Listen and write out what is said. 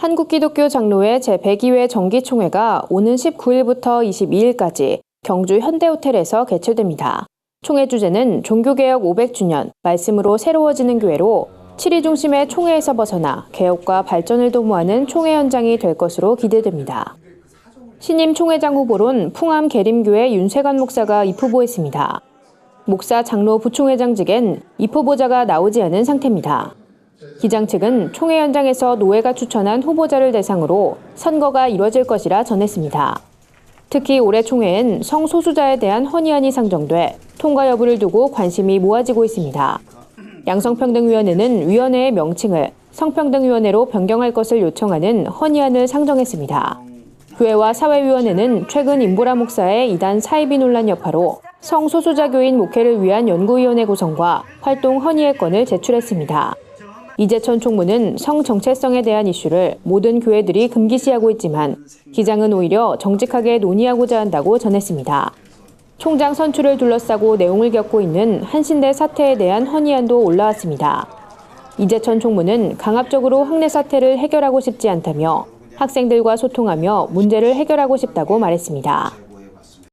한국기독교 장로회 제102회 정기총회가 오는 19일부터 22일까지 경주 현대호텔에서 개최됩니다. 총회 주제는 종교개혁 500주년, 말씀으로 새로워지는 교회로 7위 중심의 총회에서 벗어나 개혁과 발전을 도모하는 총회 현장이 될 것으로 기대됩니다. 신임 총회장 후보론 풍암 계림교회 윤세관 목사가 입후보했습니다. 목사 장로 부총회장직엔 입후보자가 나오지 않은 상태입니다. 기장 측은 총회 현장에서 노회가 추천한 후보자를 대상으로 선거가 이뤄질 것이라 전했습니다. 특히 올해 총회엔 성소수자에 대한 헌의안이 상정돼 통과 여부를 두고 관심이 모아지고 있습니다. 양성평등위원회는 위원회의 명칭을 성평등위원회로 변경할 것을 요청하는 헌의안을 상정했습니다. 교회와 사회위원회는 최근 임보라 목사의 이단 사이비 논란 여파로 성소수자 교인 목회를 위한 연구위원회 구성과 활동 헌의의 건을 제출했습니다. 이재천 총무는 성 정체성에 대한 이슈를 모든 교회들이 금기시하고 있지만 기장은 오히려 정직하게 논의하고자 한다고 전했습니다. 총장 선출을 둘러싸고 내용을 겪고 있는 한신대 사태에 대한 헌의안도 올라왔습니다. 이재천 총무는 강압적으로 학내 사태를 해결하고 싶지 않다며 학생들과 소통하며 문제를 해결하고 싶다고 말했습니다.